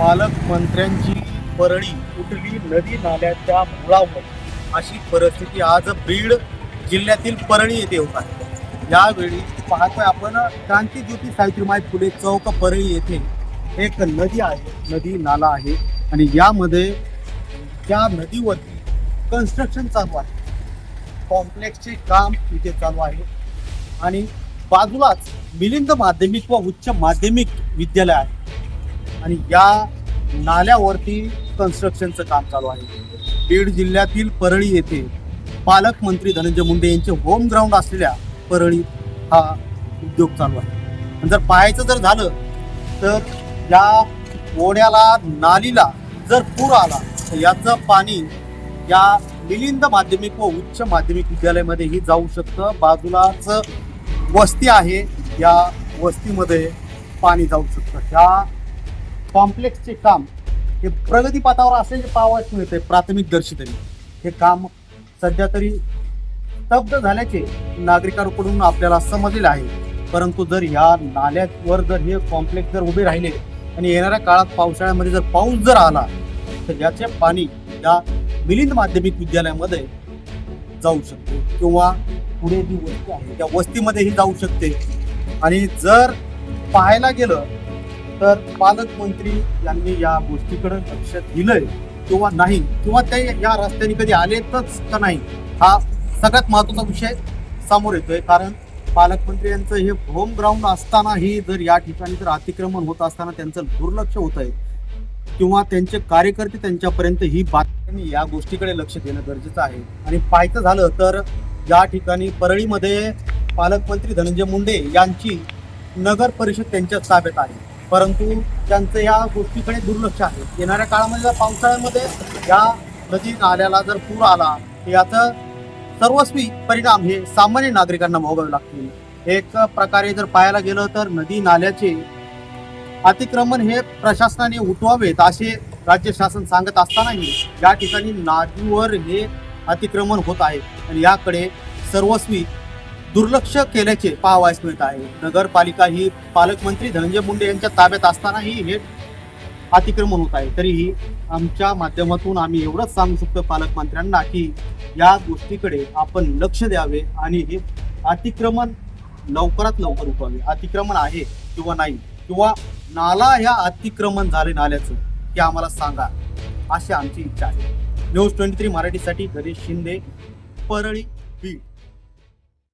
पालकमंत्र्यांची परळी कुठली नदी नाल्याच्या मुळावर अशी परिस्थिती आज बीड जिल्ह्यातील परळी येथे होत आहे. यावेळी पाहतोय आपण क्रांतीज्योती सावित्रीमाई फुले चौक परळी येथे एक नदी आहे नदी नाला आहे आणि यामध्ये त्या नदीवरती कन्स्ट्रक्शन चालू आहे. कॉम्प्लेक्सचे काम इथे चालू आहे आणि बाजूलाच मिलिंद माध्यमिक व उच्च माध्यमिक विद्यालय आहे. आणि या नाल्यावरती कन्स्ट्रक्शनचं काम चालू आहे. बीड जिल्ह्यातील परळी येथे पालकमंत्री धनंजय मुंडे यांचे होम ग्राउंड असलेल्या परळी हा उद्योग चालू आहे. आणि जर पाहायचं जर झालं तर या ओढ्याला नालीला जर पूर आला तर याचं पाणी या मिलिंद माध्यमिक व उच्च माध्यमिक विद्यालयामध्येही जाऊ शकतं. बाजूलाच वस्ती आहे. या वस्तीमध्ये पाणी जाऊ शकतं. ह्या कॉम्प्लेक्सचे काम हे प्रगतीपथावर असल्याचे पाहावयास मिळते प्राथमिक दर्शी तरी हे काम सध्या तरी स्तब्ध झाल्याचे नागरिकांकडून आपल्याला समजलेले आहे. परंतु जर या नाल्यावर जर हे कॉम्प्लेक्स जर उभे राहिले आणि येणाऱ्या काळात पावसाळ्यामध्ये जर पाऊस जर आला तर याचे पाणी या मिलिंद माध्यमिक विद्यालयामध्ये जाऊ शकते किंवा पुढे जी वस्ती आहे त्या वस्तीमध्येही जाऊ शकते. आणि जर पाहायला गेलं तर पालकमंत्री यांनी या गोष्टीकडे लक्ष दिलंय. किंवा नाही किंवा ते या रस्त्याने कधी आलेतच का नाही हा सगळ्यात महत्त्वाचा विषय समोर येतोय. कारण पालकमंत्री यांचं हे होम ग्राउंड असतानाही जर या ठिकाणी जर अतिक्रमण होत असताना त्यांचं दुर्लक्ष होत आहे किंवा त्यांचे कार्यकर्ते त्यांच्यापर्यंत ही बातमी या गोष्टीकडे लक्ष देणं गरजेचं आहे. आणि पाहायचं झालं तर या ठिकाणी परळीमध्ये पालकमंत्री धनंजय मुंडे यांची नगर परिषद त्यांच्या ताब्यात आहे. परंतु त्यांचं या गोष्टीकडे दुर्लक्ष आहे. येणाऱ्या काळामध्ये जर पावसाळ्यामध्ये या नदी नाल्याला जर पूर आला तर याचं सर्वस्वी परिणाम हे सामान्य नागरिकांना भोगावे लागतील. एक प्रकारे जर पाहायला गेलं तर नदी नाल्याचे अतिक्रमण हे प्रशासनाने उठवावेत असे राज्य शासन सांगत असतानाही या ठिकाणी नदीवर हे अतिक्रमण होत आहे. आणि याकडे सर्वस्वी दुर्लक्ष केल्याचे पाहावयास मिळत आहे. नगरपालिका ही पालकमंत्री धनंजय मुंडे यांच्या ताब्यात असतानाही हे अतिक्रमण होत आहे. तरीही आमच्या माध्यमातून आम्ही एवढंच सांगू शकतो पालकमंत्र्यांना की या गोष्टीकडे आपण लक्ष द्यावे आणि हे अतिक्रमण लवकरात लवकर उठवावे. अतिक्रमण आहे किंवा नाही किंवा नाला ह्या अतिक्रमण झाले नाल्याचं हे आम्हाला सांगा अशी आमची इच्छा आहे. न्यूज ट्वेंटी थ्री मराठीसाठी गणेश शिंदे परळी